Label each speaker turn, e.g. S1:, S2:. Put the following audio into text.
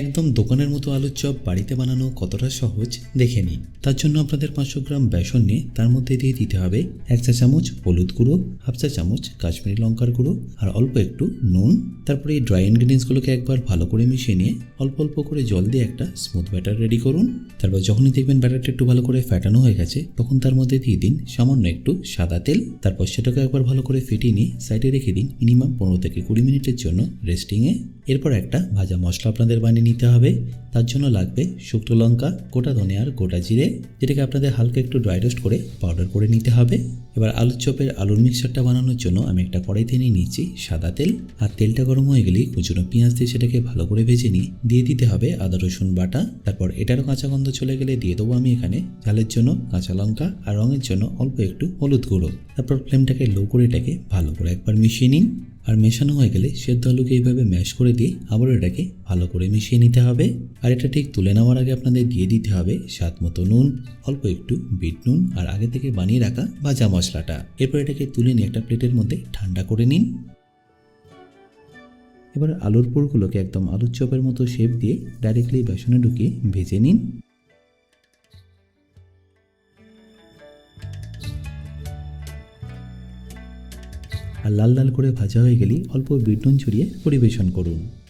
S1: একদম দোকানের মতো আলুর চপ বাড়িতে বানানো কতটা সহজ, দেখে নিন। তার জন্য আপনাদের পাঁচশো গ্রাম বেসন নিয়ে তার মধ্যে দিয়ে দিতে হবে এক চা চামচ হলুদ গুঁড়ো, হাফ চা চামচ কাশ্মীরি লঙ্কার গুঁড়ো আর অল্প একটু নুন। তারপরে এই ড্রাই ইনগ্রিডিয়েন্টসগুলোকে একবার ভালো করে মিশিয়ে নিয়ে অল্প অল্প করে জল দিয়ে একটা স্মুথ ব্যাটার রেডি করুন। তারপর যখনই দেখবেন ব্যাটারটা একটু ভালো করে ফ্যাটানো হয়ে গেছে, তখন তার মধ্যে দিয়ে দিন সামান্য একটু সাদা তেল। তারপর সেটাকে একবার ভালো করে ফেটিয়ে নিয়ে সাইডে রেখে দিন মিনিমাম পনেরো থেকে কুড়ি মিনিটের জন্য রেস্টিংয়ে এরপর একটা ভাজা মশলা আপনাদের বানিয়ে নিতে হবে। তার জন্য লাগবে শুকনো লঙ্কা, গোটা ধনে আর গোটা জিরে, যেটাকে আপনাদের হালকা একটু ড্রাই রোস্ট করে পাউডার করে নিতে হবে। এবার আলুর চপের আলুর মিক্সচারটা বানানোর জন্য আমি একটা কড়াইতে নিয়ে নিচ্ছি সাদা তেল। আর তেলটা গরম হয়ে গেলেই কুচুনো পেঁয়াজ দিয়ে সেটাকে ভালো করে ভেজে নিই দিয়ে দিতে হবে আদা, রসুন বাটা। তারপর এটারও কাঁচা গন্ধ চলে গেলে দিয়ে দেবো আমি এখানে ঝালের জন্য কাঁচা লঙ্কা আর রঙের জন্য অল্প একটু হলুদ গুঁড়ো। তারপর ফ্লেমটাকে লো করে এটাকে ভালো করে একবার মিশিয়ে নিন। আর মেশানো হয়ে গেলে সেদ্ধ আলুকে এইভাবে ম্যাশ করে দিয়ে আবার এটাকে ভালো করে মিশিয়ে নিতে হবে। আর এটা ঠিক তুলে নেওয়ার আগে আপনাদের দিয়ে দিতে হবে স্বাদ মতো নুন, অল্প একটু বিট নুন আর আগে থেকে বানিয়ে রাখা ভাজা মশলাটা। এরপর এটাকে তুলে নিয়ে একটা প্লেটের মধ্যে ঠান্ডা করে নিন। এবার আলুর পুরগুলোকে একদম আলুর চপের মতো শেপ দিয়ে ডাইরেক্টলি বেসনে ঢুকিয়ে ভেজে নিন। আর লাল লাল করে ভাজা হয়ে গেলে অল্প বিটন ছড়িয়ে পরিবেশন করুন।